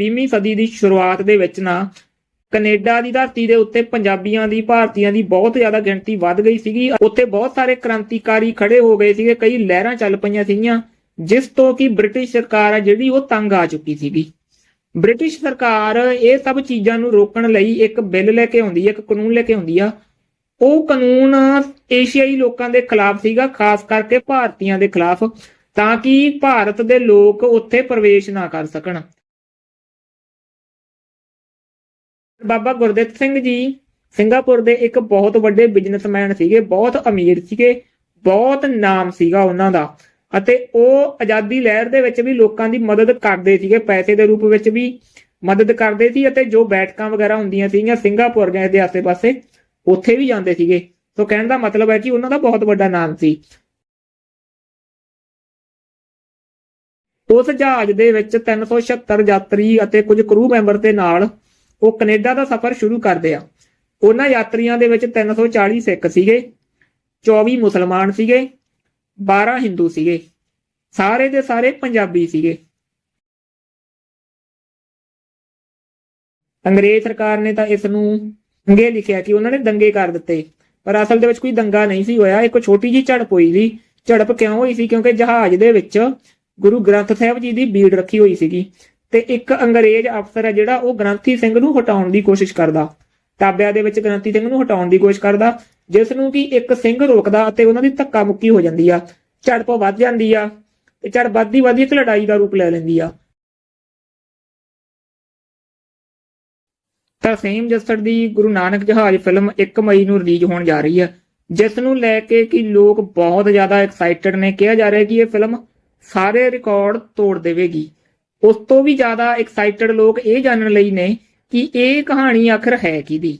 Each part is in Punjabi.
20ਵੀਂ ਸਦੀ ਦੀ ਸ਼ੁਰੂਆਤ ਦੇ ਵਿੱਚ ਨਾ ਕੈਨੇਡਾ ਦੀ ਧਰਤੀ ਦੇ ਉੱਤੇ ਪੰਜਾਬੀਆਂ ਦੀ, ਭਾਰਤੀਆਂ ਦੀ ਬਹੁਤ ਜ਼ਿਆਦਾ ਗਿਣਤੀ ਵੱਧ ਗਈ ਸੀਗੀ। ਉੱਥੇ ਬਹੁਤ ਸਾਰੇ ਕ੍ਰਾਂਤੀਕਾਰੀ ਖੜੇ ਹੋ ਗਏ ਸੀਗੇ, ਕਈ ਲਹਿਰਾਂ ਚੱਲ ਪਈਆਂ ਸੀਗੀਆਂ, ਜਿਸ ਤੋਂ ਕਿ ਬ੍ਰਿਟਿਸ਼ ਸਰਕਾਰ ਆ ਜਿਹੜੀ ਉਹ ਤੰਗ ਆ ਚੁੱਕੀ ਸੀਗੀ। ਬ੍ਰਿਟਿਸ਼ ਸਰਕਾਰ ਇਹ ਸਭ ਚੀਜ਼ਾਂ ਨੂੰ ਰੋਕਣ ਲਈ ਇੱਕ ਬਿੱਲ ਲੈ ਕੇ ਆਉਂਦੀ ਹੈ ਇੱਕ ਕਾਨੂੰਨ ਲੈ ਕੇ ਆਉਂਦੀ ਆ। ਉਹ ਕਾਨੂੰਨ ਏਸ਼ੀਆਈ ਲੋਕਾਂ ਦੇ ਖਿਲਾਫ ਸੀਗਾ, ਖਾਸ ਕਰਕੇ ਭਾਰਤੀਆਂ ਦੇ ਖਿਲਾਫ, ਤਾਂ ਕਿ ਭਾਰਤ ਦੇ ਲੋਕ ਉੱਥੇ ਪ੍ਰਵੇਸ਼ ਨਾ ਕਰ ਸਕਣ। ਬਾਬਾ ਗੁਰਦਿੱਤ ਸਿੰਘ ਜੀ ਸਿੰਗਾਪੁਰ ਦੇ ਇੱਕ ਬਹੁਤ ਵੱਡੇ ਬਿਜ਼ਨਸਮੈਨ ਸੀਗੇ, ਬਹੁਤ ਅਮੀਰ ਸੀਗੇ, ਬਹੁਤ ਨਾਮ ਸੀਗਾ ਉਹਨਾਂ ਦਾ। ਅਤੇ ਉਹ ਆਜ਼ਾਦੀ ਲਹਿਰ ਦੇ ਵਿੱਚ ਵੀ ਲੋਕਾਂ ਦੀ ਮਦਦ ਕਰਦੇ ਸੀਗੇ, ਪੈਸੇ ਦੇ ਰੂਪ ਵਿੱਚ ਵੀ ਮਦਦ ਕਰਦੇ ਸੀ ਅਤੇ ਜੋ ਬੈਠਕਾਂ ਵਗੈਰਾ ਹੁੰਦੀਆਂ ਸੀਗੀਆਂ ਸਿੰਗਾਪੁਰ ਗਏ ਦੇ ਆਸੇ-ਪਾਸੇ, ਉੱਥੇ ਵੀ ਜਾਂਦੇ ਸੀਗੇ। ਸੋ ਕਹਿਣ ਦਾ ਮਤਲਬ ਹੈ ਕਿ ਉਹਨਾਂ ਦਾ ਬਹੁਤ ਵੱਡਾ ਨਾਮ ਸੀ। ਉਸ ਜਹਾਜ਼ ਦੇ ਵਿੱਚ 376 ਯਾਤਰੀ ਅਤੇ ਕੁਝ ਕਰੂ ਮੈਂਬਰ ਦੇ ਨਾਲ ਉਹ ਕੈਨੇਡਾ ਦਾ ਸਫ਼ਰ ਸ਼ੁਰੂ ਕਰਦੇ ਆ। ਉਹਨਾਂ ਯਾਤਰੀਆਂ ਦੇ ਵਿੱਚ 340 ਸਿੱਖ ਸੀਗੇ 24 ਮੁਸਲਮਾਨ ਸੀਗੇ 12 ਹਿੰਦੂ ਸੀਗੇ। ਸਾਰੇ ਦੇ ਸਾਰੇ ਪੰਜਾਬੀ ਸੀਗੇ। ਅੰਗਰੇਜ਼ ਸਰਕਾਰ ਨੇ ਤਾਂ ਇਸ ਨੂੰ ਦੰਗੇ ਲਿਖਿਆ ਕਿ ਉਹਨਾਂ ਨੇ ਦੰਗੇ ਕਰ ਦਿੱਤੇ। ਪਰ ਅਸਲ ਦੇ ਵਿੱਚ ਕੋਈ ਦੰਗਾ ਨਹੀਂ ਸੀ ਹੋਇਆ। ਇੱਕ ਛੋਟੀ ਜੀ ਝੜਪ ਹੋਈ ਸੀ। ਝੜਪ ਕਿਉਂ ਹੋਈ ਸੀ? ਕਿਉਂਕਿ ਜਹਾਜ਼ ਦੇ ਵਿੱਚ ਗੁਰੂ ਗ੍ਰੰਥ ਸਾਹਿਬ ਜੀ ਦੀ ਬੀੜ ਰੱਖੀ ਹੋਈ ਸੀਗੀ। ਤੇ ਇੱਕ ਅੰਗਰੇਜ਼ ਅਫਸਰ ਹੈ ਜਿਹੜਾ ਉਹ ਗ੍ਰੰਥੀ ਸਿੰਘ ਨੂੰ ਹਟਾਉਣ ਦੀ ਕੋਸ਼ਿਸ਼ ਕਰਦਾ। ਤਾਬਿਆਂ ਦੇ ਵਿੱਚ ਗ੍ਰੰਥੀ ਸਿੰਘ ਨੂੰ ਹਟਾਉਣ ਦੀ ਕੋਸ਼ਿਸ਼ ਕਰਦਾ, ਜਿਸ ਨੂੰ ਕਿ ਇੱਕ ਸਿੰਘ ਰੋਕਦਾ ਅਤੇ ਉਹਨਾਂ ਦੀ ਧੱਕਾ ਮੁੱਕੀ ਹੋ ਜਾਂਦੀ ਆ। ਝੜਪ ਵੱਧ ਜਾਂਦੀ ਆ ਤੇ ਝੜ ਵੱਧਦੀ ਵੱਧਦੀ ਇੱਕ ਲੜਾਈ ਦਾ ਰੂਪ ਲੈ ਲੈਂਦੀ ਆ। ਤਰਸੇਮ ਜੱਸੜ ਦੀ ਗੁਰੂ ਨਾਨਕ ਜਹਾਜ਼ ਫਿਲਮ 1 ਮਈ ਨੂੰ ਰਿਲੀਜ਼ ਹੋਣ ਜਾ ਰਹੀ ਹੈ ਜਿਸ ਨੂੰ ਲੈ ਕੇ ਕਿ ਲੋਕ ਬਹੁਤ ਜ਼ਿਆਦਾ ਐਕਸਾਈਟਡ ਨੇ। ਕਿਹਾ ਜਾ ਰਿਹਾ ਕਿ ਇਹ ਫਿਲਮ ਸਾਰੇ ਰਿਕਾਰਡ ਤੋੜ ਦੇਵੇਗੀ। ਉਸ ਤੋਂ ਵੀ ਜ਼ਿਆਦਾ ਐਕਸਾਈਟਡ ਲੋਕ ਇਹ ਜਾਣਨ ਲਈ ਨੇ ਕਿ ਇਹ ਕਹਾਣੀ ਆਖਰ ਹੈ ਕਿਹਦੀ?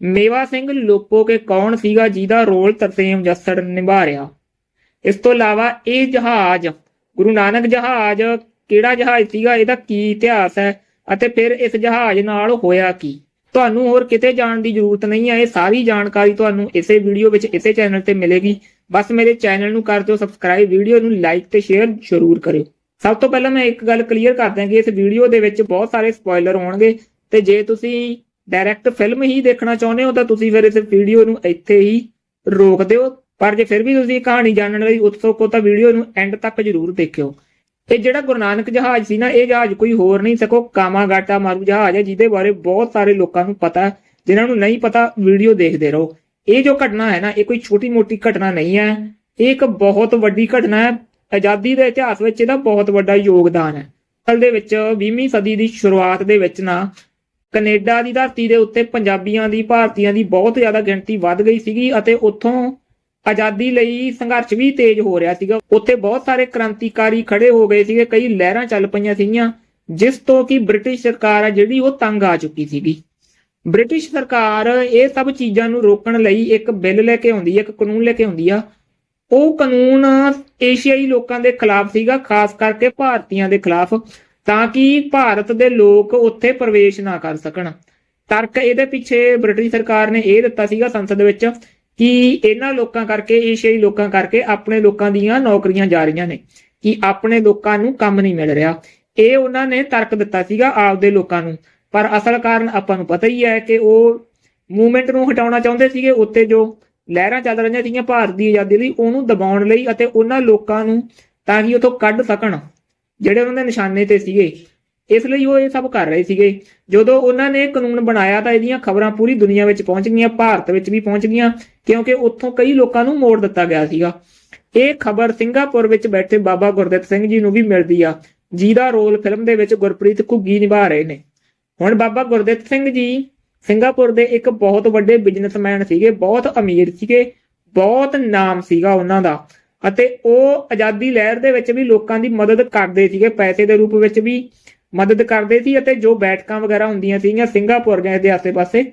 ਮੇਵਾ ਸਿੰਘ ਲੋਪੋ ਕੇ ਕੌਣ ਸੀਗਾ ਜਿਹਦਾ ਰੋਲ ਤਰਸੇਮ ਜੱਸੜ ਨਿਭਾ ਰਿਹਾ ਇਸ ਤੋਂ ਇਲਾਵਾ ਇਹ ਜਹਾਜ਼, ਗੁਰੂ ਨਾਨਕ ਜਹਾਜ਼ ਕਿਹੜਾ ਜਹਾਜ਼ ਸੀਗਾ? ਇਹਦਾ ਕੀ ਇਤਿਹਾਸ ਹੈ? ਅਤੇ ਫਿਰ ਇਸ ਜਹਾਜ਼ ਨਾਲ ਹੋਇਆ ਕੀ? ਤੁਹਾਨੂੰ ਹੋਰ ਕਿਤੇ ਜਾਣ ਦੀ ਜ਼ਰੂਰਤ ਨਹੀਂ ਹੈ, ਇਹ ਸਾਰੀ ਜਾਣਕਾਰੀ ਤੁਹਾਨੂੰ ਇਸੇ ਵੀਡੀਓ ਵਿੱਚ, ਇਸੇ ਚੈਨਲ ਤੇ ਮਿਲੇਗੀ। ਬਸ ਮੇਰੇ ਚੈਨਲ ਨੂੰ ਕਰ ਦਿਓ ਸਬਸਕ੍ਰਾਈਬ ਵੀਡੀਓ ਨੂੰ ਲਾਈਕ ਤੇ ਸ਼ੇਅਰ ਜ਼ਰੂਰ ਕਰਿਓ। ਸਭ ਤੋਂ ਪਹਿਲਾਂ ਮੈਂ ਇੱਕ ਗੱਲ ਕਲੀਅਰ ਕਰ ਦਿਆਂ ਕਿ ਇਸ ਵੀਡੀਓ ਦੇ ਵਿੱਚ ਬਹੁਤ ਸਾਰੇ ਸਪੋਇਲਰ ਹੋਣਗੇ ਤੇ ਜੇ ਤੁਸੀਂ ਡਾਇਰੈਕਟ ਫਿਲਮ ਹੀ ਦੇਖਣਾ ਚਾਹੁੰਦੇ ਹੋ ਤਾਂ ਤੁਸੀਂ ਫਿਰ ਇਸ ਵੀਡੀਓ ਨੂੰ ਇੱਥੇ ਹੀ ਰੋਕ ਦਿਓ। ਪਰ ਜੇ ਫਿਰ ਵੀ ਤੁਸੀਂ ਕਹਾਣੀ ਜਾਣਨ ਲਈ ਉਤਸੁਕ ਹੋ ਤਾਂ ਵੀਡੀਓ ਨੂੰ ਐਂਡ ਤੱਕ ਜ਼ਰੂਰ ਦੇਖਿਓ। ਇਹ ਜਿਹੜਾ ਗੁਰੂ ਨਾਨਕ ਜਹਾਜ਼ ਸੀ ਨਾ, ਇਹ ਜਹਾਜ਼ ਕੋਈ ਹੋਰ ਨਹੀਂ ਸਕੋ ਕਾਮਾਗਾਟਾ ਮਾਰੂ ਜਹਾਜ਼ ਹੈ, ਜਿਹਦੇ ਬਾਰੇ ਬਹੁਤ ਸਾਰੇ ਲੋਕਾਂ ਨੂੰ ਪਤਾ ਹੈ, ਜਿਨ੍ਹਾਂ ਨੂੰ ਨਹੀਂ ਪਤਾ ਵੀਡੀਓ ਦੇਖਦੇ ਰਹੋ। ਇਹ ਜੋ ਘਟਨਾ ਹੈ ਨਾ, ਇਹ ਕੋਈ ਛੋਟੀ-ਮੋਟੀ ਘਟਨਾ ਨਹੀਂ ਹੈ। ਇਹ ਇੱਕ ਬਹੁਤ ਵੱਡੀ ਘਟਨਾ ਹੈ। ਆਜ਼ਾਦੀ ਦੇ ਇਤਿਹਾਸ ਵਿੱਚ ਇਹਦਾ ਬਹੁਤ ਵੱਡਾ ਯੋਗਦਾਨ ਹੈ। ਅਸਲ ਦੇ ਵਿੱਚ 20ਵੀਂ ਸਦੀ ਦੀ ਸ਼ੁਰੂਆਤ ਦੇ ਵਿੱਚ ਨਾ ਕੈਨੇਡਾ ਦੀ ਧਰਤੀ ਦੇ ਉੱਤੇ ਪੰਜਾਬੀਆਂ ਦੀ, ਭਾਰਤੀਆਂ ਦੀ ਬਹੁਤ ਜ਼ਿਆਦਾ ਗਿਣਤੀ ਵੱਧ ਗਈ ਸੀਗੀ ਅਤੇ ਉੱਥੋਂ ਆਜ਼ਾਦੀ ਲਈ ਸੰਘਰਸ਼ ਵੀ ਤੇਜ਼ ਹੋ ਰਿਹਾ ਸੀਗਾ। ਉੱਥੇ ਬਹੁਤ ਸਾਰੇ ਕ੍ਰਾਂਤੀਕਾਰੀ ਖੜੇ ਹੋ ਗਏ ਸੀਗੇ, ਕਈ ਲਹਿਰਾਂ ਚੱਲ ਪਈਆਂ ਸੀਗੀਆਂ, ਜਿਸ ਤੋਂ ਕਿ ਬ੍ਰਿਟਿਸ਼ ਸਰਕਾਰ ਆ ਜਿਹੜੀ ਉਹ ਤੰਗ ਆ ਚੁੱਕੀ ਸੀਗੀ। ਬ੍ਰਿਟਿਸ਼ ਸਰਕਾਰ ਇਹ ਸਭ ਚੀਜ਼ਾਂ ਨੂੰ ਰੋਕਣ ਲਈ ਇੱਕ ਬਿੱਲ ਲੈ ਕੇ ਆਉਂਦੀ ਹੈ ਇੱਕ ਕਾਨੂੰਨ ਲੈ ਕੇ ਆਉਂਦੀ ਆ ਉਹ ਕਾਨੂੰਨ ਏਸ਼ੀਆਈ ਲੋਕਾਂ ਦੇ ਖਿਲਾਫ ਸੀਗਾ, ਖਾਸ ਕਰਕੇ ਭਾਰਤੀਆਂ ਦੇ ਖਿਲਾਫ, ਤਾਂ ਕਿ ਭਾਰਤ ਦੇ ਲੋਕ ਉੱਥੇ ਪ੍ਰਵੇਸ਼ ਨਾ ਕਰ ਸਕਣ। ਤਰਕ ਇਹਦੇ ਪਿੱਛੇ ਬ੍ਰਿਟਿਸ਼ ਸਰਕਾਰ ਨੇ ਇਹ ਦਿੱਤਾ ਸੀਗਾ ਸੰਸਦ ਵਿੱਚ ਕਿ ਇਹਨਾਂ ਲੋਕਾਂ ਕਰਕੇ, ਏਸ਼ੀਆਈ ਲੋਕਾਂ ਕਰਕੇ ਆਪਣੇ ਲੋਕਾਂ ਦੀਆਂ ਨੌਕਰੀਆਂ ਜਾ ਰਹੀਆਂ ਨੇ, ਕਿ ਆਪਣੇ ਲੋਕਾਂ ਨੂੰ ਕੰਮ ਨਹੀਂ ਮਿਲ ਰਿਹਾ। ਇਹ ਉਹਨਾਂ ਨੇ ਤਰਕ ਦਿੱਤਾ ਸੀਗਾ ਆਪਦੇ ਲੋਕਾਂ ਨੂੰ। ਪਰ ਅਸਲ ਕਾਰਨ ਆਪਾਂ ਨੂੰ ਪਤਾ ਹੀ ਹੈ ਕਿ ਉਹ ਮੂਵਮੈਂਟ ਨੂੰ ਹਟਾਉਣਾ ਚਾਹੁੰਦੇ ਸੀਗੇ ਉੱਤੇ ਜੋ ਲਹਿਰਾਂ ਚੱਲ ਰਹੀਆਂ ਸੀਗੀਆਂ ਭਾਰਤ ਦੀ ਆਜ਼ਾਦੀ ਲਈ ਉਹਨੂੰ ਦਬਾਉਣ ਲਈ ਅਤੇ ਉਹਨਾਂ ਲੋਕਾਂ ਨੂੰ ਤਾਂ ਕਿ ਉਥੋਂ ਕੱਢ ਸਕਣ, ਜਿਹੜੇ ਉਹਨਾਂ ਦੇ ਨਿਸ਼ਾਨੇ ਤੇ ਸੀਗੇ। ਇਸ ਲਈ ਉਹ ਇਹ ਸਭ ਕਰ ਰਹੇ ਸੀਗੇ। ਜਦੋਂ ਉਹਨਾਂ ਨੇ ਕਾਨੂੰਨ ਬਣਾਇਆ ਤਾਂ ਇਹਦੀਆਂ ਖਬਰਾਂ ਪੂਰੀ ਦੁਨੀਆ ਵਿੱਚ ਪਹੁੰਚ ਗਈਆਂ, ਭਾਰਤ ਵਿੱਚ ਵੀ ਪਹੁੰਚ ਗਈਆਂ, ਕਿਉਂਕਿ ਉੱਥੋਂ ਕਈ ਲੋਕਾਂ ਨੂੰ ਮੋੜ ਦਿੱਤਾ ਗਿਆ ਸੀਗਾ। ਇਹ ਖਬਰ ਸਿੰਗਾਪੁਰ ਵਿੱਚ ਬੈਠੇ ਬਾਬਾ ਗੁਰਦਿੱਤ ਸਿੰਘ ਜੀ ਨੂੰ ਵੀ ਮਿਲਦੀ ਆ। ਜਿਹਦਾ ਰੋਲ ਫਿਲਮ ਦੇ ਵਿੱਚ ਗੁਰਪ੍ਰੀਤ ਘੁੱਗੀ ਨਿਭਾ ਰਹੇ ਨੇ। ਹੁਣ ਬਾਬਾ ਗੁਰਦਿੱਤ ਸਿੰਘ ਜੀ ਸਿੰਗਾਪੁਰ ਦੇ ਇੱਕ ਬਹੁਤ ਵੱਡੇ ਬਿਜ਼ਨਸਮੈਨ ਸੀਗੇ, ਬਹੁਤ ਅਮੀਰ ਸੀਗੇ, ਬਹੁਤ ਨਾਮ ਸੀਗਾ ਉਹਨਾਂ ਦਾ। ਅਤੇ ਉਹ ਆਜ਼ਾਦੀ ਲਹਿਰ ਦੇ ਵਿੱਚ ਵੀ ਲੋਕਾਂ ਦੀ ਮਦਦ ਕਰਦੇ ਸੀਗੇ, ਪੈਸੇ ਦੇ ਰੂਪ ਵਿੱਚ ਵੀ ਮਦਦ ਕਰਦੇ ਸੀ ਅਤੇ ਜੋ ਬੈਠਕਾਂ ਵਗੈਰਾ ਹੁੰਦੀਆਂ ਸੀਗੀਆਂ ਸਿੰਗਾਪੁਰ ਗਏ ਦੇ ਆਸੇ-ਪਾਸੇ,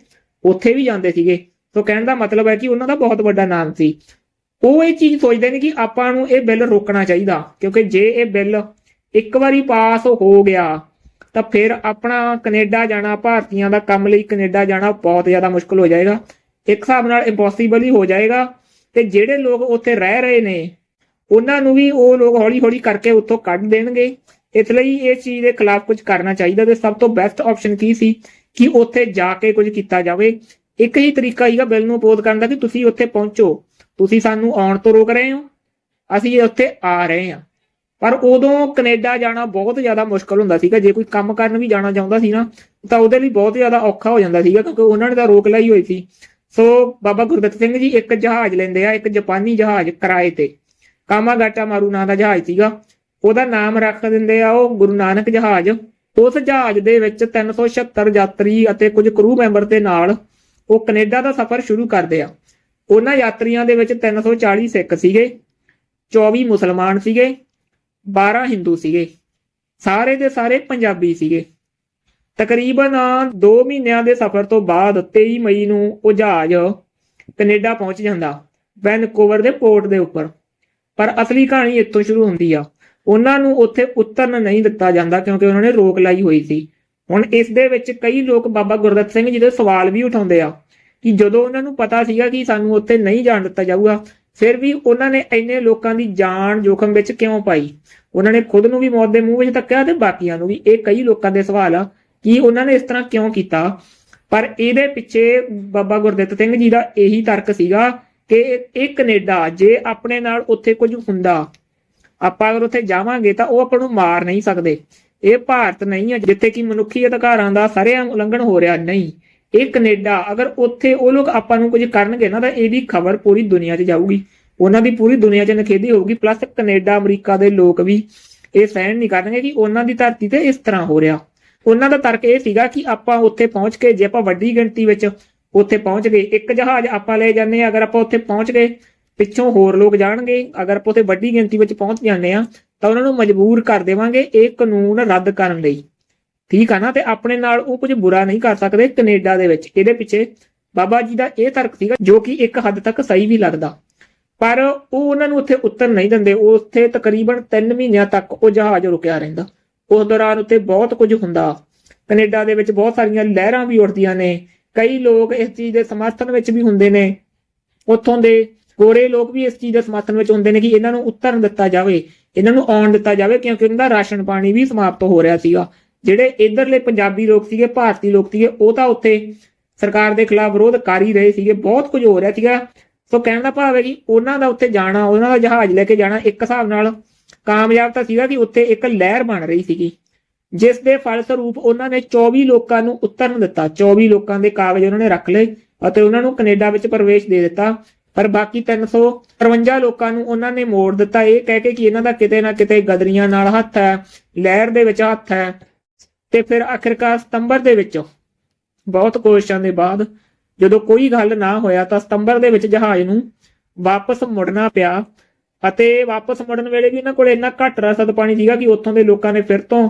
ਉੱਥੇ ਵੀ ਜਾਂਦੇ ਸੀਗੇ। ਸੋ ਕਹਿਣ ਦਾ ਮਤਲਬ ਹੈ ਕਿ ਉਹਨਾਂ ਦਾ ਬਹੁਤ ਵੱਡਾ ਨਾਮ ਸੀ। ਉਹ ਇਹ ਚੀਜ਼ ਸੋਚਦੇ ਨੇ ਕਿ ਆਪਾਂ ਨੂੰ ਇਹ ਬਿੱਲ ਰੋਕਣਾ ਚਾਹੀਦਾ, ਕਿਉਂਕਿ ਜੇ ਇਹ ਬਿੱਲ ਇੱਕ ਵਾਰੀ ਪਾਸ ਹੋ ਗਿਆ ਤਾਂ ਫਿਰ ਆਪਣਾ ਕੈਨੇਡਾ ਜਾਣਾ, ਭਾਰਤੀਆਂ ਦਾ ਕੰਮ ਲਈ ਕੈਨੇਡਾ ਜਾਣਾ ਬਹੁਤ ਜ਼ਿਆਦਾ ਮੁਸ਼ਕਲ ਹੋ ਜਾਏਗਾ। ਇੱਕ ਹਿਸਾਬ ਨਾਲ ਇੰਪੋਸੀਬਲ ਹੀ ਹੋ ਜਾਏਗਾ ਤੇ ਜਿਹੜੇ ਲੋਕ ਉੱਥੇ ਰਹਿ ਰਹੇ ਨੇ, ਉਹਨਾਂ ਨੂੰ ਵੀ ਉਹ ਲੋਕ ਹੌਲੀ-ਹੌਲੀ ਕਰਕੇ ਉੱਥੋਂ ਕੱਢ ਦੇਣਗੇ। ਇਸ ਲਈ ਇਹ ਚੀਜ਼ ਦੇ ਖਿਲਾਫ ਕੁਝ ਕਰਨਾ ਚਾਹੀਦਾ ਤੇ ਸਭ ਤੋਂ ਬੈਸਟ ਆਪਸ਼ਨ ਕੀ ਸੀ? ਕਿ ਉੱਥੇ ਜਾ ਕੇ ਕੁਝ ਕੀਤਾ ਜਾਵੇ। ਇੱਕ ਹੀ ਤਰੀਕਾ ਹੀਗਾ ਬਿੱਲ ਨੂੰ ਅਪੋਜ਼ ਕਰਨ ਦਾ ਕਿ ਤੁਸੀਂ ਉੱਥੇ ਪਹੁੰਚੋ। ਤੁਸੀਂ ਸਾਨੂੰ ਆਉਣ ਤੋਂ ਰੋਕ ਰਹੇ ਹੋ। ਅਸੀਂ ਉੱਥੇ ਆ ਰਹੇ ਹਾਂ। ਪਰ ਉਦੋਂ ਕੈਨੇਡਾ ਜਾਣਾ ਬਹੁਤ ਜ਼ਿਆਦਾ ਮੁਸ਼ਕਲ ਹੁੰਦਾ ਸੀਗਾ। ਜੇ ਕੋਈ ਕੰਮ ਕਰਨ ਵੀ ਜਾਣਾ ਚਾਹੁੰਦਾ ਸੀ ਨਾ, ਤਾਂ ਉਹਦੇ ਲਈ ਬਹੁਤ ਜ਼ਿਆਦਾ ਔਖਾ ਹੋ ਜਾਂਦਾ ਸੀਗਾ ਕਿਉਂਕਿ ਉਹਨਾਂ ਨੇ ਤਾਂ ਰੋਕ ਲਾਈ ਹੋਈ ਸੀ। ਸੋ ਬਾਬਾ ਗੁਰਦਿੱਤ ਸਿੰਘ ਜੀ ਇੱਕ ਜਹਾਜ਼ ਲੈਂਦੇ ਆ, ਇੱਕ ਜਾਪਾਨੀ ਜਹਾਜ਼ ਕਿਰਾਏ ਤੇ। ਕਾਮਾਗਾਟਾ ਮਾਰੂ ਨਾਂ ਦਾ ਜਹਾਜ਼ ਸੀਗਾ। ਉਹਦਾ ਨਾਮ ਰੱਖ ਦਿੰਦੇ ਆ ਉਹ ਗੁਰੂ ਨਾਨਕ ਜਹਾਜ਼। ਉਸ ਜਹਾਜ਼ ਦੇ ਵਿੱਚ 376 ਯਾਤਰੀ ਅਤੇ ਕੁਝ ਕਰੂ ਮੈਂਬਰ ਦੇ ਨਾਲ ਉਹ ਕੈਨੇਡਾ ਦਾ ਸਫ਼ਰ ਸ਼ੁਰੂ ਕਰਦੇ ਆ। ਉਹਨਾਂ ਯਾਤਰੀਆਂ ਦੇ ਵਿੱਚ 340 ਸਿੱਖ ਸੀਗੇ 24 ਮੁਸਲਮਾਨ ਸੀਗੇ 12 ਹਿੰਦੂ ਸੀਗੇ। ਸਾਰੇ ਦੇ ਸਾਰੇ ਪੰਜਾਬੀ ਸੀਗੇ। ਤਕਰੀਬਨ 2 ਮਹੀਨਿਆਂ ਦੇ ਸਫ਼ਰ ਤੋਂ ਬਾਅਦ 23 ਮਈ ਨੂੰ ਉਹ ਜਹਾਜ਼ ਕੈਨੇਡਾ ਪਹੁੰਚ ਜਾਂਦਾ, ਵੈਨਕੂਵਰ ਦੇ ਪੋਰਟ ਦੇ ਉੱਪਰ। ਪਰ ਅਸਲੀ ਕਹਾਣੀ ਇੱਥੋਂ ਸ਼ੁਰੂ ਹੁੰਦੀ ਆ। ਉਹਨਾਂ ਨੂੰ ਉੱਥੇ ਉਤਰਨ ਨਹੀਂ ਦਿੱਤਾ ਜਾਂਦਾ ਕਿਉਂਕਿ ਉਹਨਾਂ ਨੇ ਰੋਕ ਲਾਈ ਹੋਈ ਸੀ। ਹੁਣ ਇਸ ਦੇ ਵਿੱਚ ਕਈ ਲੋਕ ਬਾਬਾ ਗੁਰਦੱਤ ਸਿੰਘ ਜੀ ਦੇ ਸਵਾਲ ਵੀ ਉਠਾਉਂਦੇ ਆ ਕਿ ਜਦੋਂ ਉਹਨਾਂ ਨੂੰ ਪਤਾ ਸੀਗਾ ਕਿ ਸਾਨੂੰ ਉੱਥੇ ਨਹੀਂ ਜਾਣ ਦਿੱਤਾ ਜਾਊਗਾ ਫਿਰ ਵੀ ਉਹਨਾਂ ਨੇ ਇੰਨੇ ਲੋਕਾਂ ਦੀ ਜਾਨ ਜੋਖਮ ਵਿੱਚ ਕਿਉਂ ਪਾਈ? ਉਹਨਾਂ ਨੇ ਖੁਦ ਨੂੰ ਵੀ ਮੌਤ ਦੇ ਮੂੰਹ ਵਿੱਚ ਧੱਕਿਆ ਤੇ ਬਾਕੀਆਂ ਨੂੰ ਵੀ। ਇਹ ਕਈ ਲੋਕਾਂ ਦੇ ਸਵਾਲ ਆ, ਕਿ ਉਹਨਾਂ ਨੇ ਇਸ ਤਰ੍ਹਾਂ ਕਿਉਂ ਕੀਤਾ? ਪਰ ਇਹਦੇ ਪਿੱਛੇ ਬਾਬਾ ਗੁਰਦਿੱਤ ਸਿੰਘ ਜੀ ਦਾ ਇਹੀ ਤਰਕ ਸੀਗਾ ਕਿ ਇਹ ਕੈਨੇਡਾ ਜੇ ਆਪਣੇ ਨਾਲ ਉੱਥੇ ਕੁਝ ਹੁੰਦਾ, ਆਪਾਂ ਅਗਰ ਉੱਥੇ ਜਾਵਾਂਗੇ ਤਾਂ ਉਹ ਆਪਾਂ ਨੂੰ ਮਾਰ ਨਹੀਂ ਸਕਦੇ। ਇਹ ਭਾਰਤ ਨਹੀਂ ਹੈ, ਜਿੱਥੇ ਕਿ ਮਨੁੱਖੀ ਅਧਿਕਾਰਾਂ ਦਾ ਸਰੇਆਮ ਉਲੰਘਣ ਹੋ ਰਿਹਾ ਨਹੀਂ। ਇਹ ਕੈਨੇਡਾ, ਅਗਰ ਉੱਥੇ ਉਹ ਲੋਕ ਆਪਾਂ ਨੂੰ ਕੁਝ ਕਰਨਗੇ ਨਾ, ਤਾਂ ਇਹਦੀ ਖਬਰ ਪੂਰੀ ਦੁਨੀਆ 'ਚ ਜਾਊਗੀ। ਉਹਨਾਂ ਦੀ ਪੂਰੀ ਦੁਨੀਆ 'ਚ ਨਖੇਦੀ ਹੋਊਗੀ ਪਲੱਸ ਕੈਨੇਡਾ, ਅਮਰੀਕਾ ਦੇ ਲੋਕ ਵੀ ਇਹ ਸਹਿਣ ਨਹੀਂ ਕਰਨਗੇ ਕਿ ਉਹਨਾਂ ਦੀ ਧਰਤੀ ਤੇ ਇਸ ਤਰ੍ਹਾਂ ਹੋ ਰਿਹਾ। ਉਹਨਾਂ ਦਾ ਤਰਕ ਇਹ ਸੀਗਾ ਕਿ ਆਪਾਂ ਉੱਥੇ ਪਹੁੰਚ ਕੇ, ਜੇ ਆਪਾਂ ਵੱਡੀ ਗਿਣਤੀ ਵਿੱਚ ਉੱਥੇ ਪਹੁੰਚ ਗਏ, ਇੱਕ ਜਹਾਜ਼ ਆਪਾਂ ਲੈ ਜਾਂਦੇ ਆ ਅਗਰ ਆਪਾਂ ਉੱਥੇ ਪਹੁੰਚ ਗਏ, ਪਿੱਛੋਂ ਹੋਰ ਲੋਕ ਜਾਣਗੇ, ਅਗਰ ਆਪਾਂ ਉੱਥੇ ਵੱਡੀ ਗਿਣਤੀ ਵਿੱਚ ਪਹੁੰਚ ਜਾਂਦੇ ਆ ਤਾਂ ਉਹਨਾਂ ਨੂੰ ਮਜਬੂਰ ਕਰ ਦੇਵਾਂਗੇ ਇਹ ਕਾਨੂੰਨ ਰੱਦ ਕਰਨ ਲਈ। ਠੀਕ ਆ ਨਾ? ਤੇ ਆਪਣੇ ਨਾਲ ਉਹ ਕੁਝ ਬੁਰਾ ਨਹੀਂ ਕਰ ਸਕਦੇ ਕੈਨੇਡਾ ਦੇ ਵਿੱਚ। ਇਹਦੇ ਪਿੱਛੇ ਬਾਬਾ ਜੀ ਦਾ ਇਹ ਤਰਕ ਸੀਗਾ ਜੋ ਕਿ ਇੱਕ ਹੱਦ ਤੱਕ ਸਹੀ ਵੀ ਲੱਗਦਾ। ਪਰ ਉਹ ਉਹਨਾਂ ਨੂੰ ਉੱਥੇ ਉਤਰ ਨਹੀਂ ਦਿੰਦੇ। ਉਹ ਉੱਥੇ ਤਕਰੀਬਨ 3 ਮਹੀਨਿਆਂ ਤੱਕ ਉਹ ਜਹਾਜ਼ ਰੁਕਿਆ ਰਹਿੰਦਾ। ਉਸ ਦੌਰਾਨ ਉੱਥੇ ਬਹੁਤ ਕੁਝ ਹੁੰਦਾ। ਕੈਨੇਡਾ ਦੇ ਵਿੱਚ ਬਹੁਤ ਸਾਰੀਆਂ ਲਹਿਰਾਂ ਵੀ ਉੱਠਦੀਆਂ ਨੇ। ਕਈ ਲੋਕ ਇਸ ਚੀਜ਼ ਦੇ ਸਮਰਥਨ ਵਿੱਚ ਵੀ ਹੁੰਦੇ ਨੇ। ਉੱਥੋਂ ਦੇ ਗੋਰੇ ਲੋਕ ਵੀ ਇਸ ਚੀਜ਼ ਦੇ ਸਮਰਥਨ ਵਿੱਚ ਹੁੰਦੇ ਨੇ ਕਿ ਇਹਨਾਂ ਨੂੰ ਉਤਰਨ ਦਿੱਤਾ ਜਾਵੇ। ਇਹਨਾਂ ਨੂੰ ਆਉਣ ਦਿੱਤਾ ਜਾਵੇ ਕਿਉਂਕਿ ਉਹਨਾਂ ਦਾ ਰਾਸ਼ਨ ਪਾਣੀ ਵੀ ਸਮਾਪਤ ਹੋ ਰਿਹਾ ਸੀਗਾ। ਜਿਹੜੇ ਇਧਰਲੇ ਪੰਜਾਬੀ ਲੋਕ ਸੀਗੇ, ਭਾਰਤੀ ਲੋਕ ਸੀਗੇ, ਉਹ ਤਾਂ ਉੱਥੇ ਸਰਕਾਰ ਦੇ ਖਿਲਾਫ ਵਿਰੋਧ ਕਰ ਹੀ ਰਹੇ ਸੀਗੇ, ਬਹੁਤ ਕੁਝ ਹੋ ਰਿਹਾ ਸੀਗਾ। ਸੋ ਕਹਿਣ ਦਾ ਭਾਵ ਹੈ ਕਿ ਉਹਨਾਂ ਦਾ ਉੱਥੇ ਜਾਣਾ, ਉਹਨਾਂ ਦਾ ਜਹਾਜ਼ ਲੈ ਕੇ ਜਾਣਾ ਇੱਕ ਹਿਸਾਬ ਨਾਲ ਕਾਮਯਾਬ ਤਾਂ ਸੀਗਾ ਕਿ ਉੱਥੇ ਇੱਕ ਲਹਿਰ ਬਣ ਰਹੀ ਸੀਗੀ, ਜਿਸ ਦੇ ਫਲਸਰੂਪ ਉਹਨਾਂ ਨੇ 24 ਲੋਕਾਂ ਨੂੰ ਉਤਰਨ ਦਿੱਤਾ। 24 ਲੋਕਾਂ ਦੇ ਕਾਗਜ਼ ਉਹਨਾਂ ਨੇ ਰੱਖ ਲਏ ਅਤੇ ਉਹਨਾਂ ਨੂੰ ਕੈਨੇਡਾ ਵਿੱਚ ਪ੍ਰਵੇਸ਼ ਦੇ ਦਿੱਤਾ। ਪਰ ਬਾਕੀ 353 ਲੋਕਾਂ ਨੂੰ ਉਹਨਾਂ ਨੇ ਮੋੜ ਦਿੱਤਾ। ਇਹ ਕਹਿ ਕੇ ਕਿ ਇਹਨਾਂ ਦਾ ਕਿਤੇ ਨਾ ਕਿਤੇ ਗਦਰੀਆਂ ਨਾਲ ਹੱਥ ਹੈ, ਲਹਿਰ ਦੇ ਵਿੱਚ ਹੱਥ ਹੈ। ਤੇ ਫਿਰ ਆਖਿਰਕਾਰ ਸਤੰਬਰ ਦੇ ਵਿੱਚ ਬਹੁਤ ਕੋਸ਼ਿਸ਼ਾਂ ਦੇ ਬਾਅਦ ਜਦੋਂ ਕੋਈ ਗੱਲ ਨਾ ਹੋਇਆ ਤਾਂ ਸਤੰਬਰ ਦੇ ਵਿੱਚ ਜਹਾਜ਼ ਨੂੰ ਵਾਪਸ ਮੁੜਨਾ ਪਿਆ ਅਤੇ ਵਾਪਸ ਮੁੜਨ ਵੇਲੇ ਵੀ ਇਹਨਾਂ ਕੋਲ ਇੰਨਾ ਘੱਟ ਰਸਦ ਪਾਣੀ ਸੀਗਾ ਕਿ ਉੱਥੋਂ ਦੇ ਲੋਕਾਂ ਨੇ ਫਿਰ ਤੋਂ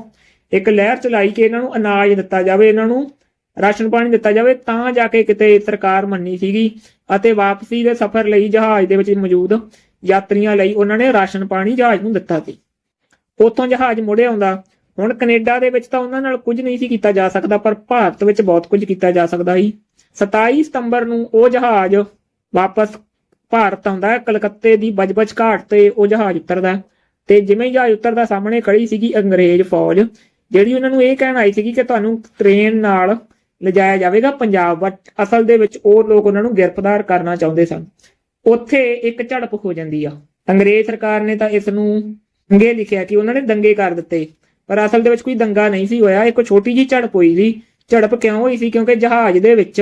ਇੱਕ ਲਹਿਰ ਚਲਾਈ ਕਿ ਇਹਨਾਂ ਨੂੰ ਅਨਾਜ ਦਿੱਤਾ ਜਾਵੇ, ਇਹਨਾਂ ਨੂੰ ਰਾਸ਼ਨ ਪਾਣੀ ਦਿੱਤਾ ਜਾਵੇ, ਤਾਂ ਜਾ ਕੇ ਕਿਤੇ ਸਰਕਾਰ ਮੰਨੀ ਸੀਗੀ ਅਤੇ ਵਾਪਸੀ ਦੇ ਸਫ਼ਰ ਲਈ ਜਹਾਜ਼ ਦੇ ਵਿੱਚ ਮੌਜੂਦ ਯਾਤਰੀਆਂ ਲਈ ਉਹਨਾਂ ਨੇ ਰਾਸ਼ਨ ਪਾਣੀ ਜਹਾਜ਼ ਨੂੰ ਦਿੱਤਾ ਸੀ। ਉੱਥੋਂ ਜਹਾਜ਼ ਮੁੜੇ ਆਉਂਦਾ ਹੁਣ ਕੈਨੇਡਾ ਦੇ ਵਿੱਚ ਤਾਂ ਉਹਨਾਂ ਨਾਲ ਕੁਝ ਨਹੀਂ ਸੀ ਕੀਤਾ ਜਾ ਸਕਦਾ, ਪਰ ਭਾਰਤ ਵਿੱਚ ਬਹੁਤ ਕੁਝ ਕੀਤਾ ਜਾ ਸਕਦਾ ਸੀ। 27 ਸਤੰਬਰ ਨੂੰ ਉਹ ਜਹਾਜ਼ ਵਾਪਸ ਭਾਰਤ ਆਉਂਦਾ ਹੈ, ਕਲਕੱਤੇ ਦੀ ਬਜਬਜ ਘਾਟ ਤੇ ਉਹ ਜਹਾਜ਼ ਉਤਰਦਾ ਹੈ। ਤੇ ਜਿਵੇਂ ਜਹਾਜ਼ ਉਤਰਦਾ, ਸਾਹਮਣੇ ਖੜੀ ਸੀਗੀ ਅੰਗਰੇਜ਼ ਫੌਜ, ਜਿਹੜੀ ਉਹਨਾਂ ਨੂੰ ਇਹ ਕਹਿਣ ਆਈ ਸੀਗੀ ਕਿ ਤੁਹਾਨੂੰ ਟ੍ਰੇਨ ਨਾਲ ਲਿਜਾਇਆ ਜਾਵੇਗਾ ਪੰਜਾਬ ਬਟ ਅਸਲ ਦੇ ਵਿੱਚ ਉਹ ਲੋਕ ਉਹਨਾਂ ਨੂੰ ਗ੍ਰਿਫਤਾਰ ਕਰਨਾ ਚਾਹੁੰਦੇ ਸਨ। ਉੱਥੇ ਇੱਕ ਝੜਪ ਹੋ ਜਾਂਦੀ ਆ। ਅੰਗਰੇਜ਼ ਸਰਕਾਰ ਨੇ ਤਾਂ ਇਸ ਨੂੰ ਦੰਗੇ ਲਿਖਿਆ ਕਿ ਉਹਨਾਂ ਨੇ ਦੰਗੇ ਕਰ ਦਿੱਤੇ। ਪਰ ਅਸਲ ਦੇ ਵਿੱਚ ਕੋਈ ਦੰਗਾ ਨਹੀਂ ਸੀ ਹੋਇਆ। ਇੱਕ ਛੋਟੀ ਜੀ ਝੜਪ ਹੋਈ ਸੀ। ਝੜਪ ਕਿਉਂ ਹੋਈ ਸੀ? ਕਿਉਂਕਿ ਜਹਾਜ਼ ਦੇ ਵਿੱਚ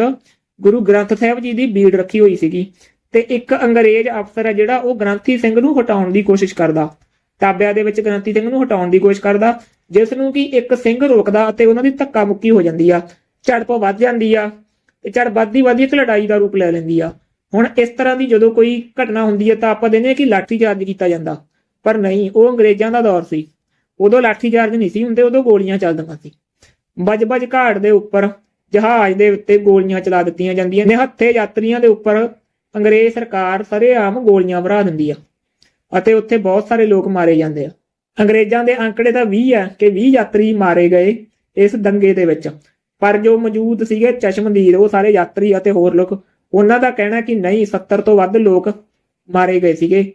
ਗੁਰੂ ਗ੍ਰੰਥ ਸਾਹਿਬ ਜੀ ਦੀ ਬੀੜ ਰੱਖੀ ਹੋਈ ਸੀਗੀ ਤੇ ਇੱਕ ਅੰਗਰੇਜ਼ ਅਫਸਰ ਹੈ ਜਿਹੜਾ ਉਹ ਗ੍ਰੰਥੀ ਸਿੰਘ ਨੂੰ ਹਟਾਉਣ ਦੀ ਕੋਸ਼ਿਸ਼ ਕਰਦਾ। ਤਾਬਿਆਂ ਦੇ ਵਿੱਚ ਗ੍ਰੰਥੀ ਸਿੰਘ ਨੂੰ ਹਟਾਉਣ ਦੀ ਕੋਸ਼ਿਸ਼ ਕਰਦਾ, ਜਿਸ ਨੂੰ ਕਿ ਇੱਕ ਸਿੰਘ ਰੋਕਦਾ ਅਤੇ ਉਹਨਾਂ ਦੀ ਧੱਕਾ ਮੁੱਕੀ ਹੋ ਜਾਂਦੀ ਆ। ਝੜਪ ਵੱਧ ਜਾਂਦੀ ਆ ਤੇ ਝੜਪ ਵੱਧਦੀ ਵੱਧਦੀ ਇੱਕ ਲੜਾਈ ਦਾ ਰੂਪ ਲੈ ਲੈਂਦੀ ਆ। ਹੁਣ ਇਸ ਤਰ੍ਹਾਂ ਦੀ ਜਦੋਂ ਕੋਈ ਘਟਨਾ ਹੁੰਦੀ ਹੈ ਤਾਂ ਆਪਾਂ ਕਹਿੰਦੇ ਹਾਂ ਕਿ ਲਾਠੀ ਚਾਰਜ ਕੀਤਾ ਜਾਂਦਾ। ਪਰ ਨਹੀਂ, ਉਹ ਅੰਗਰੇਜ਼ਾਂ ਦਾ ਦੌਰ ਸੀ। ਉਦੋਂ ਲਾਠੀ ਚਾਰਜ ਨਹੀਂ ਸੀ ਹੁੰਦੇ, ਉਦੋਂ ਗੋਲੀਆਂ ਚੱਲਦੀਆਂ ਸੀ। ਬਜ-ਬਜ ਘਾਟ ਦੇ ਉੱਪਰ ਜਹਾਜ਼ ਦੇ ਉੱਤੇ ਗੋਲੀਆਂ ਚਲਾ ਦਿੱਤੀਆਂ ਜਾਂਦੀਆਂ ਨੇ। ਹੱਥੇ ਯਾਤਰੀਆਂ ਦੇ ਉੱਪਰ ਅੰਗਰੇਜ਼ ਸਰਕਾਰ ਸਰੇਆਮ ਗੋਲੀਆਂ ਭਰਾ ਦਿੰਦੀ ਆ ਅਤੇ ਉੱਥੇ ਬਹੁਤ ਸਾਰੇ ਲੋਕ ਮਾਰੇ ਜਾਂਦੇ ਆ। ਅੰਗਰੇਜ਼ਾਂ ਦੇ ਅੰਕੜੇ ਤਾਂ 20 ਆ ਕਿ 20 ਯਾਤਰੀ ਮਾਰੇ ਗਏ ਇਸ ਦੰਗੇ ਦੇ ਵਿੱਚ। ਪਰ ਜੋ ਮੌਜੂਦ ਸੀਗੇ ਚਸ਼ਮਦੀਦ, ਉਹ ਸਾਰੇ ਯਾਤਰੀ ਅਤੇ ਹੋਰ ਲੋਕ, ਉਹਨਾਂ ਦਾ ਕਹਿਣਾ ਕਿ ਨਹੀਂ 70 ਤੋਂ ਵੱਧ ਲੋਕ ਮਾਰੇ ਗਏ ਸੀਗੇ।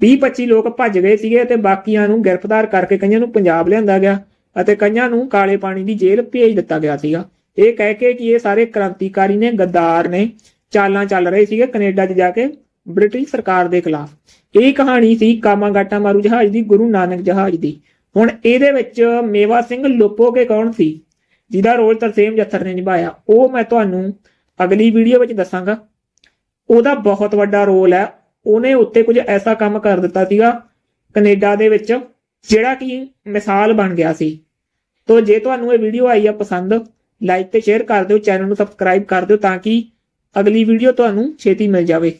20-25 ਲੋਕ ਭੱਜ ਗਏ ਸੀਗੇ ਤੇ ਬਾਕੀਆਂ ਨੂੰ ਗ੍ਰਿਫਤਾਰ ਕਰਕੇ ਕਈਆਂ ਨੂੰ ਪੰਜਾਬ ਲਿਆਂਦਾ ਗਿਆ ਅਤੇ ਕਈਆਂ ਨੂੰ ਕਾਲੇ ਪਾਣੀ ਦੀ ਜੇਲ੍ਹ ਭੇਜ ਦਿੱਤਾ ਗਿਆ ਸੀਗਾ। ਇਹ ਕਹਿ ਕੇ ਕਿ ਇਹ ਸਾਰੇ ਕ੍ਰਾਂਤੀਕਾਰੀ ਨੇ, ਗੱਦਾਰ ਨੇ ਚਾਲਾਂ ਚੱਲ ਰਹੇ ਸੀਗੇ ਕੈਨੇਡਾ 'ਚ ਜਾ ਕੇ ਬ੍ਰਿਟਿਸ਼ ਸਰਕਾਰ ਦੇ ਖਿਲਾਫ। ਇਹ ਕਹਾਣੀ ਸੀ ਕਾਮਾਗਾਟਾ ਮਾਰੂ ਜਹਾਜ਼ ਦੀ, ਗੁਰੂ ਨਾਨਕ ਜਹਾਜ਼ ਦੀ। ਹੁਣ ਇਹਦੇ ਵਿੱਚ ਮੇਵਾ ਸਿੰਘ ਲੋਪੋਕੇ ਕੌਣ ਸੀ? ਜਿਹਦਾ ਰੋਲ ਤਰਸੇਮ ਜੱਥਰ ਨੇ ਨਿਭਾਇਆ। ਉਹ ਮੈਂ ਤੁਹਾਨੂੰ ਅਗਲੀ ਵੀਡੀਓ ਵਿੱਚ ਦੱਸਾਂਗਾ। ਉਹਦਾ ਬਹੁਤ ਵੱਡਾ ਰੋਲ ਹੈ। ਉਹਨੇ ਉੱਤੇ ਕੁਝ ਐਸਾ ਕੰਮ ਕਰ ਦਿੱਤਾ ਸੀਗਾ ਕੈਨੇਡਾ ਦੇ ਵਿੱਚ, ਜਿਹੜਾ ਕਿ ਮਿਸਾਲ ਬਣ ਗਿਆ ਸੀ। ਤੋ ਜੇ ਤੁਹਾਨੂੰ ਇਹ ਵੀਡੀਓ ਆਈ ਆ ਪਸੰਦ ਲਾਈਕ ਤੇ ਸ਼ੇਅਰ ਕਰ ਦਿਓ ਚੈਨਲ ਨੂੰ ਸਬਸਕ੍ਰਾਈਬ ਕਰ ਦਿਓ ਤਾਂ ਕਿ ਅਗਲੀ ਵੀਡੀਓ ਤੁਹਾਨੂੰ ਛੇਤੀ ਮਿਲ ਜਾਵੇ।